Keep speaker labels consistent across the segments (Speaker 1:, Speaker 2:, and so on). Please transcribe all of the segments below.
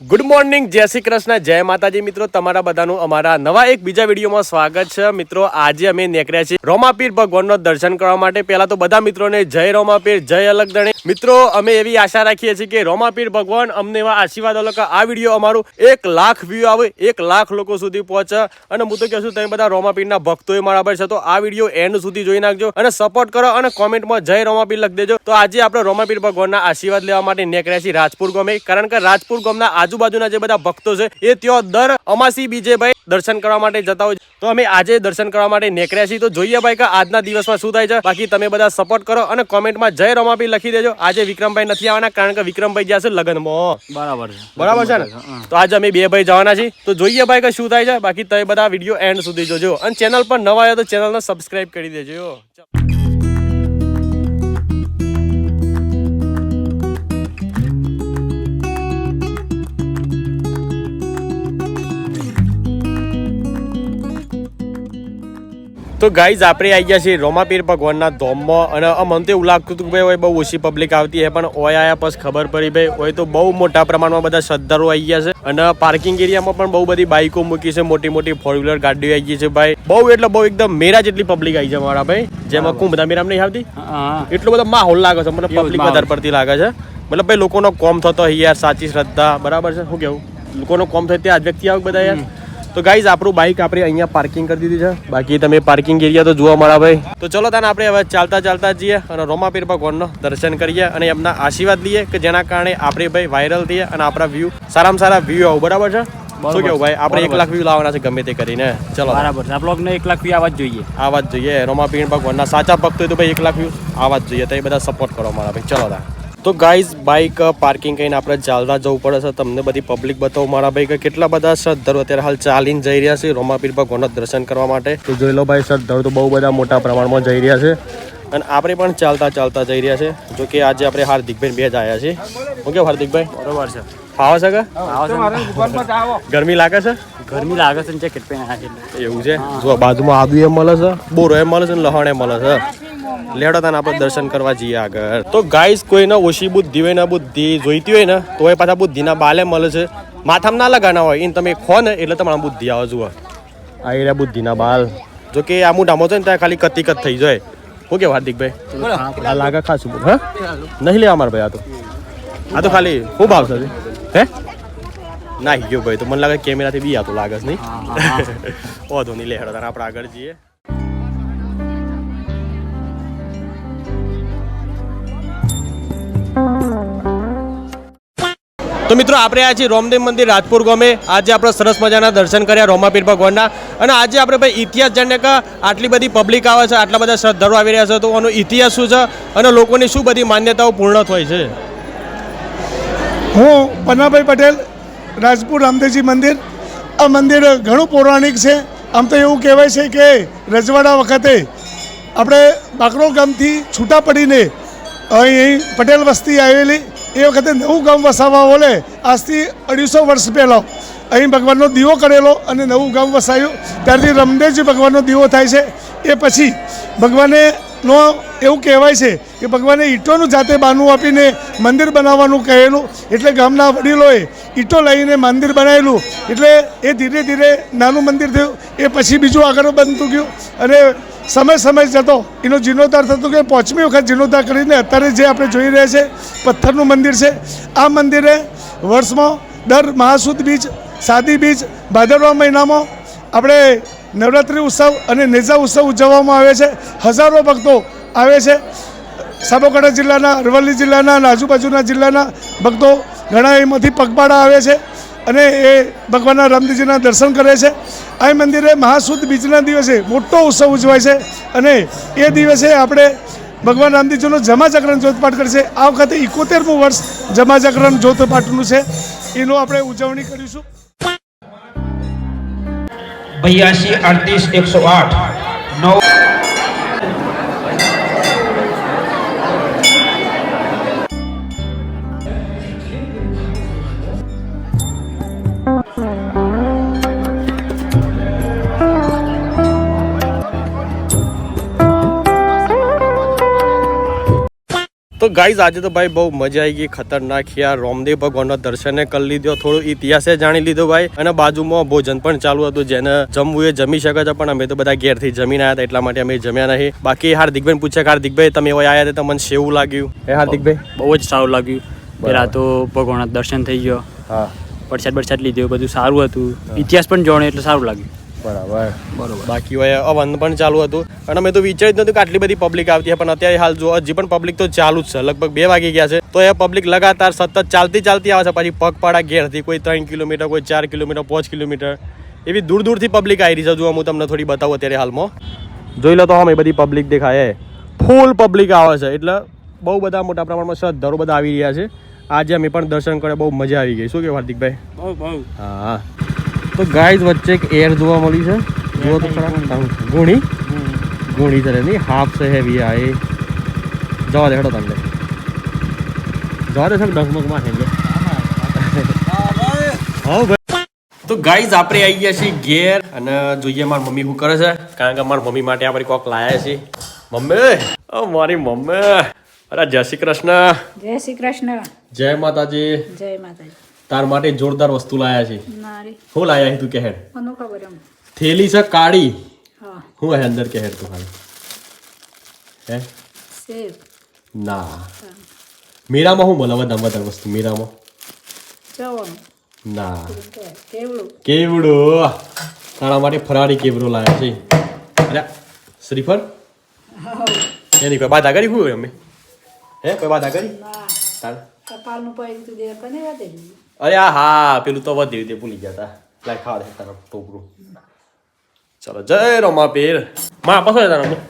Speaker 1: Good morning જય શ્રી કૃષ્ણ, જય માતાજી મિત્રો, તમારા બધાનું અમારા નવા એક બીજા વિડીયોમાં સ્વાગત છે. મિત્રો, આજે અમે નીકળ્યા છીએ રોમાપીર ભગવાનનો દર્શન કરવા માટે. પહેલા તો બધા મિત્રોને જય રોમાપીર, જય અલગ દણે મિત્રો, અમે એવી આશા રાખીએ છીએ કે રોમાપીર ભગવાન અમને એવા આશીર્વાદ કે આ વીડિયો અમારું એક લાખ વ્યૂ આવે, એક લાખ લોકો સુધી પહોંચે. અને હું તો કહું છું, તમે બધા રોમાપીરના ભક્તો એ મારા પર છે, તો આ વીડિયો એન્ડ સુધી જોઈ નાખજો અને સપોર્ટ કરો અને કોમેન્ટમાં જય રોમાપીર લખી દેજો. તો આજે આપણે રોમાપીર ભગવાનના આશીર્વાદ લેવા માટે નીકળ્યા છીએ રાજપુર ગામે. કારણ કે રાજપુર ગામના આજુબાજુના જે બધા ભક્તો છે એ ત્યાં દર અમાસી બીજે ભાઈ દર્શન કરવા માટે જતા હોય. તો અમે આજે દર્શન કરવા માટે નીકળ્યા છીએ. તો જોઈએ ભાઈ કે આજના દિવસમાં શું થાય છે. બાકી તમે બધા સપોર્ટ કરો અને કોમેન્ટમાં જય રમાપી લખી દેજો. આજે વિક્રમભાઈ નથી આવવાના કારણ કે વિક્રમભાઈ ગયા છે લગ્નમાં.
Speaker 2: બરાબર છે.
Speaker 1: બરાબર છે ને? તો આજે અમે બે ભાઈ જવાના છીએ. તો જોઈએ ભાઈ કે શું થાય છે. બાકી તમે બધા વીડિયો એન્ડ સુધી જોજો. અને ચેનલ પર નવા આવ્યો તો ચેનલને સબસ્ક્રાઇબ કરી દેજો. તો ગાઈઝ આપણે આવી ગયા છીએ રોમાપીર ભગવાનના ધોમમાં અને મને તો એવું લાગતું હતું કે ભાઈ હોય બહુ ઓછી પબ્લિક આવતી છે પણ ઓય આયા પછી ખબર પડી ભાઈ હોય તો બહુ મોટા પ્રમાણમાં બધા શ્રદ્ધાળુ આવી ગયા છે અને પાર્કિંગ એરિયામાં પણ બહુ બધી બાઇકો મૂકી છે મોટી મોટી ફોર વ્હીલર ગાડીઓ આવી ગઈ છે ભાઈ. બહુ એટલે બહુ એકદમ મેરા જેટલી પબ્લિક આવી છે મારા ભાઈ જેમાં કુંભ બધા મેરામ નહીં આવતી? એટલો બધો માહોલ લાગે છે મને પબ્લિક વધારે પડતી લાગે છે. મતલબ ભાઈ લોકોનો કોમ થતો યાર સાચી શ્રદ્ધા બરાબર છે? શું કેવું? લોકોનો કોમ થાય ત્યાં વ્યક્તિ આવે બધા યાર? તો ગાઈઝ આપણું બાઇક આપણે અહીંયા પાર્કિંગ કરી દીધી છે. બાકી તમે પાર્કિંગ એરિયા તો જોવા મળ્યા ભાઈ. તો ચલો તાને આપણે હવે ચાલતા ચાલતા જઈએ અને રોમાપીર ભગવાનનો દર્શન કરીએ અને એમના આશીર્વાદ લઈએ કે જેના કારણે આપણે ભાઈ વાયરલ થઈએ અને આપણા વ્યૂ સારામાં સારા વ્યૂ આવું બરાબર છે? શું કેવું ભાઈ? આપણે એક. લાખ વ્યૂ લાવવાના છે ગમે તે કરીને. ચલો.
Speaker 2: બરાબર છે. આ બ્લોગને એક લાખ આવવા જ જોઈએ.
Speaker 1: આવા જ જોઈએ. રોમાપીર ભગવાનના સાચા ભક્તો હોય તો ભાઈ એક લાખ વ્યૂ આવા જ જોઈએ. તો એ બધા સપોર્ટ કરો મારા ભાઈ. ચલો તા તો ગાઈઝ બાઇક પાર્કિંગ કરીને આપણે ચાલતા જવું પડે છે. તમને બધી પબ્લિક બતાવો મારા ભાઈ કે કેટલા બધા શ્રદ્ધાળુ અત્યારે હાલ ચાલીને જઈ રહ્યા છે રોમાપીર ભગવાનના દર્શન કરવા માટે. તો જોઈ લો ભાઈ શ્રદ્ધાળુ તો બહુ બધા મોટા પ્રમાણમાં જઈ રહ્યા છે. અને આપણે પણ ચાલતા ચાલતા જઈ રહ્યા છે. જો કે આજે આપણે હાર્દિકભાઈ બે જ આવ્યા છે. હું કેવું હાર્દિકભાઈ?
Speaker 2: બરોબર છે.
Speaker 1: ફાવે છે કે? ગરમી લાગે છે?
Speaker 2: ગરમી લાગે છે.
Speaker 1: એવું છે? જો બાજુમાં આદુ એમ મળે છે બોરો એમ મળે છે ને લહણ એમ મળે છે. લેડો તાને આપણે દર્શન કરવા જઈએ આગળ. તો ગાઈસ કોઈને ઓછી બુદ્ધિ હોય ને બુદ્ધિ જોઈતી હોય ને તો એ પાછા બુદ્ધિના બાલે મળે છે. માથામાં ના લગાના હોય એને તમે ખો ને એટલે તમારા બુદ્ધિ આવે જુઓ. આ રહ્યા બુદ્ધિના બાલ. જો કે આ મોઢામાં છે ને ત્યાં ખાલી કતિકત થઈ જાય. શું કેવું હાર્દિકભાઈ? આ લાગે ખાસું હા? નહીં લેવા મારા ભાઈ આ તો. આ તો ખાલી શું ભાવ છે હે? નાહી ગયો ભાઈ તો મને લાગે કેમેરાથી બી આતો લાગે છે નહીં. વાંધો નહીં લે હેડો આપણે આગળ જઈએ. તો મિત્રો, આપણે આજે રોમદેવ મંદિર રાજપુર ગામે આજે આપણે સરસ મજાના દર્શન કર્યા રોમાપીર ભગવાનના. અને આજે આપણે ભાઈ ઇતિહાસ જાણીએ કે આટલી બધી પબ્લિક આવે છે, આટલા બધા શ્રદ્ધાળુ આવી રહ્યા છે, તો આનો ઇતિહાસ શું છે અને લોકોની શું બધી માન્યતાઓ પૂર્ણ થાય છે?
Speaker 3: હું પન્નાભાઈ પટેલ, રાજપુર રામદેવજી મંદિર. આ મંદિર ઘણું પૌરાણિક છે. આમ તો એવું કહેવાય છે કે રજવાડા વખતે આપણે બાકરો ગામથી છૂટા પડીને અહીં પટેલ વસ્તી આવેલી. એ વખતે નવું ગામ વસાવવા બોલે આજથી અઢીસો વર્ષ પહેલાં. અહીં ભગવાનનો દીવો કરેલો અને નવું ગામ વસાયું. ત્યારથી રમદેવજી ભગવાનનો દીવો થાય છે. એ પછી ભગવાને નો એવું કહેવાય છે કે ભગવાને ઈંટોનું જાતે બાનું આપીને મંદિર બનાવવાનું કહેલું. એટલે ગામના વડીલોએ ઈંટો લઈને મંદિર બનાવેલું. એટલે એ ધીરે ધીરે નાનું મંદિર થયું. એ પછી બીજું આગળ બનતું ગયું. અને સમય સમય જતો. એનો જીર્ણોદ્ધાર થતો કે પાંચમી વખત જીર્ણોદ્ધાર કરીને અત્યારે જે આપણે જોઈ રહ્યા છે, પથ્થરનું મંદિર છે. આ મંદિરે વર્ષમાં દર મહાસુદ બીજ, સાદી બીજ, ભાદરવા મહિનામાં આપણે નવરાત્રિ ઉત્સવ અને નેજા ઉત્સવ ઉજવવામાં આવે છે. હજારો ભક્તો આવે છે. સાબરકાંઠા જિલ્લાના અરવલ્લી જિલ્લાના અને આજુબાજુના જિલ્લાના ભક્તો ઘણા એમાંથી પગપાળા આવે છે. અને એ ભગવાનના રામજીના દર્શન કરે છે. આ મંદિરે મહાસુદ બીજના દિવસે મોટો ઉત્સવ ઉજવાય છે અને એ દિવસે આપણે ભગવાન રામજીનો જમા જાગરણ જ્યોતપાઠ કરશે આ વખતે ઇકોતેરમું વર્ષ જમાજાગરણ જ્યોતપાઠનું છે. એનું આપણે ઉજવણી કરીશું.
Speaker 4: બયાસી અડતીસ એકસો આઠ, નવ
Speaker 1: તો ગાઈઝ આજે તો ભાઈ બહુ મજા આવી ગઈ ખતરનાક યાર. રોમદેવ ભગવાનનો દર્શને કરી લીધો થોડું ઇતિહાસે જાણી લીધો ભાઈ. અને બાજુમાં ભોજન પણ ચાલુ હતું જેને જમવું એ જમી શકે છે પણ અમે તો બધા ઘેરથી જમીને આવ્યા હતા એટલા માટે અમે જમ્યા નહીં. બાકી હાર્દિકભાઈ પૂછે હાર્દિકભાઈ તમે એવા આવ્યા હતા તમને સેવું લાગ્યું? હે હાર્દિકભાઈ?
Speaker 2: બહુ જ સારું લાગ્યું. પેલા તો ભગવાનના દર્શન થઈ ગયો.
Speaker 1: હા.
Speaker 2: પ્રસાદ બરસાદ લીધો બધું સારું હતું. ઇતિહાસ પણ જોણે એટલે સારું લાગ્યું.
Speaker 1: બરાબર. બરોબર. બાકી હોય અવન પણ ચાલુ હતું. અને મેં તો વિચાર્યું જ નતું કે આટલી બધી પબ્લિક આવતી પણ અત્યારે હાલ જો હજી પણ પબ્લિક તો ચાલુ જ છે. લગભગ બે વાગી ગયા છે. તો એ પબ્લિક લગાતાર સતત ચાલતી ચાલતી આવે છે. પછી પગપાળા ઘેરથી કોઈ ત્રણ કિલોમીટર કોઈ ચાર કિલોમીટર પાંચ કિલોમીટર. એવી દૂર દૂરથી પબ્લિક આવી રહી છે. જો હું તમને થોડી બતાવું અત્યારે હાલમાં. જોઈ લો તો અમે બધી પબ્લિક દેખાય ફૂલ પબ્લિક આવે છે. એટલે બહુ બધા મોટા પ્રમાણમાં શ્રદ્ધાળુ બધા આવી રહ્યા છે. આજે અમે પણ દર્શન કરે બહુ મજા આવી ગઈ. શું કે હાર્દિકભાઈ?
Speaker 2: બહુ બહુ.
Speaker 1: હા. તો ગાય વચ્ચે એક એર જોવા મળી છે. જુઓ તો ખરા ગુણી ગુણી છે નહીં હાફ છે હેવી આ એ. જવા દે હેડો તમને. જવા દે છે ડગમગમાં છે હા ભાઈ. તો ગાઈઝ આપણે આવી ગયા છીએ ઘેર અને જોઈએ મારી મમ્મી શું કરે છે. કારણ કે મારી મમ્મી માટે આપણે કોક લાયા છે. મમ્મી! ઓ મારી મમ્મી! અરે જય શ્રી કૃષ્ણ.
Speaker 5: જય શ્રી કૃષ્ણ.
Speaker 1: જય માતાજી.
Speaker 5: જય માતાજી.
Speaker 1: તાર માટે જોરદાર વસ્તુ લાયા છે. હું લાયા છે તું કે હેડ
Speaker 5: મને ખબર એમ.
Speaker 1: થેલી છે કાળી.
Speaker 5: હા.
Speaker 1: હું અંદર કહેર તું હાલ હે? ના. મીરામાં હું બોલાવે દમ વધારે વસ્તુ? મીરામાં? ના.
Speaker 5: કેવડું?
Speaker 1: તારા માટે ફરાળી કેવડો લાયા છે. અરે શ્રીફળ? એની કોઈ બાધા કરી હું અમે? હે કોઈ બાધા કરી? તાર
Speaker 5: કપાલનું પૈયું તું દે કને વાત
Speaker 1: અરે આ હા પેલું તો વધ્યું તે ભૂલી ગયા તા. લાય ખાવા દે તારા ટોપરું. ચલો જય રમા પીર. માં પસો તારા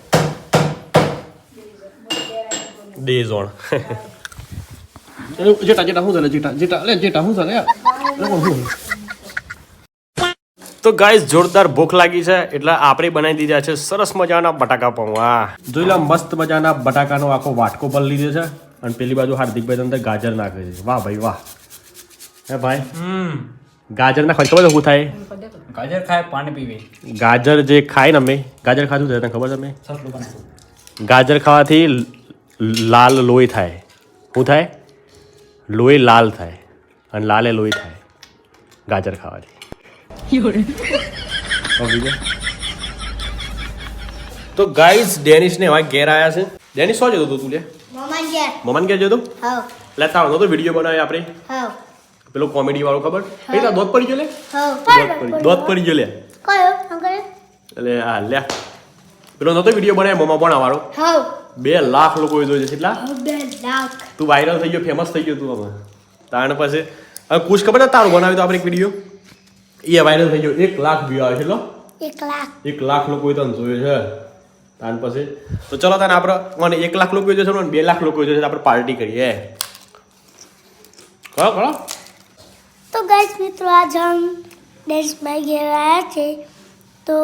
Speaker 1: દે જોણ. જેટા જેટા શું ચાલે જેટા જેટા લે જેટા શું ચાલે તો ગાઈસ જોરદાર ભૂખ લાગી છે એટલે આપણે બનાવી દીધા છે સરસ મજાના બટાકા પૌવા. જોઈ લો મસ્ત મજાના બટાકાનો આખો વાટકો પર લીધો છે. અને પેલી બાજુ હાર્દિકભાઈ તમને ગાજર નાખે છે. વાહ ભાઈ વાહ. હે ભાઈ? ગાજર ના ખબર શું થાય?
Speaker 2: ગાજર ખાય પાણી પીવે.
Speaker 1: ગાજર જે ખાય ને અમે ગાજર ખાધું છે તને ખબર છે અમે ગાજર ખાવાથી લાલ લોહી થાય. શું થાય? લોહી લાલ થાય. અને લાલે લોહી થાય. ગાજર ખાવાથી. તો ગાઈસ ડેનિશ ને હવે ઘેર આવ્યા છે. ડેનિશ શું જતો તું લે?
Speaker 6: મમ્મા ગયા
Speaker 1: મમન ઘેર જતો
Speaker 6: હવ.
Speaker 1: લેતા આવતો તો વીડિયો બનાવ્યો આપણે.
Speaker 6: હા
Speaker 1: પેલો કોમેડી વાળો ખબર? એ તો દોત પડી ગયો લે?
Speaker 6: હા
Speaker 1: દોત પડી ગયો. લે.
Speaker 6: કયો? અંકલ
Speaker 1: એટલે હા લે. પેલો નતો વીડિયો બનાવ્યો મમા પણ વાળો?
Speaker 6: હા
Speaker 1: બે લાખ લોકો જોયો છે એટલા
Speaker 6: બે લાખ.
Speaker 1: તું વાયરલ થઈ ગયો ફેમસ થઈ ગયો તું હવે તાણ પછી હવે કુશ ખબર છે તારું બનાવ્યું તો આપણે એક વીડિયો એ વાયરલ થઈ ગયો એક લાખ વ્યૂ આવે છે એટલો?
Speaker 6: એક લાખ.
Speaker 1: એક લાખ લોકોએ તને જોયો છે. તાન પછી? તો ચલો તાને આપણે મને એક લાખ લોકો જોશે છે ને બે લાખ લોકો જોશે છે આપણે પાર્ટી કરીએ. કરો કરો
Speaker 6: તો ગાઈસ મિત્રો આજ હમ ડેન્સ બાઈ ઘેર આવ્યા છે. તો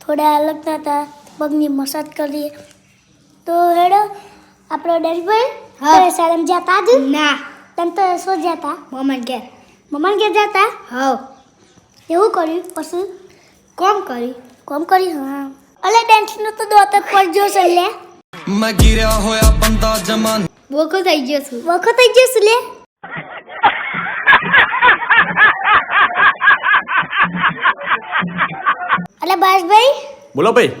Speaker 6: થોડા અલગ હતા પગની મસાજ કરીએ. તો હેડો આપણો ડેન્સ ભાઈ હા. સારમ જતા જ? ના. તને તો શું જતા? મમન ઘેર. મમન ઘેર જતા? હા એવું કર્યું પછી? કોમ કરી કોમ કરી હા. અલે ડાન્સનું તો દોત જ પડજો છે લે.
Speaker 7: મે ગિર્યા હોયા બંદા જમાન.
Speaker 6: બોખો થઈ ગયો છું. બોખો થઈ ગયો છું લે. અલે ભાઈ
Speaker 1: બોલો ભાઈ.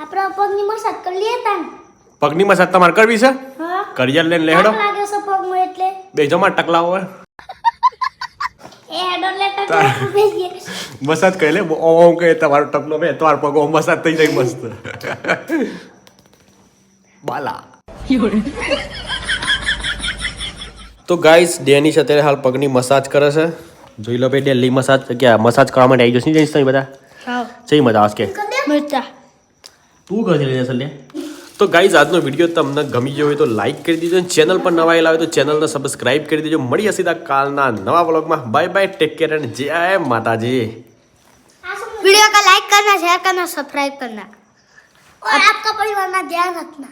Speaker 6: આપણા પગની મસાજ કરી લઈએ તાં
Speaker 1: પગની મસાજ તમારે કરવી છે?
Speaker 6: હા.
Speaker 1: કરિયર લઈને
Speaker 6: લેડો. લાગે છે પગ એટલે.
Speaker 1: બે માં ટકલા હોય મસાજ કરી લે. ઓમ કહે તમારો ટપલો બે તમારો પગ ઓમ મસાજ થઈ જાય મસ્ત. બાલા. તો ગાઈસ ડેનિશ અત્યારે હાલ પગની મસાજ કરે છે. જોઈ લો ભાઈ ડેલી મસાજ ક્યાં? મસાજ કરવા માટે આવી જશે જઈશ તમે બધા?
Speaker 6: હા.
Speaker 1: સહી મજા આવશે તું કહે છે સલ્લે તો ગાઈઝ આજનો વિડીયો તમને ગમી ગયો હોય તો લાઈક કરી દેજો ચેનલ પર નવા આવેલા હોય તો ચેનલને સબસ્ક્રાઇબ કરી દેજો મળીએ સીધા કાલના નવા વ્લોગમાં bye bye take care and જય માતાજી
Speaker 6: वीडियो का लाइक करना शेयर करना सब्सक्राइब करना और आपका परिवार में ध्यान रखना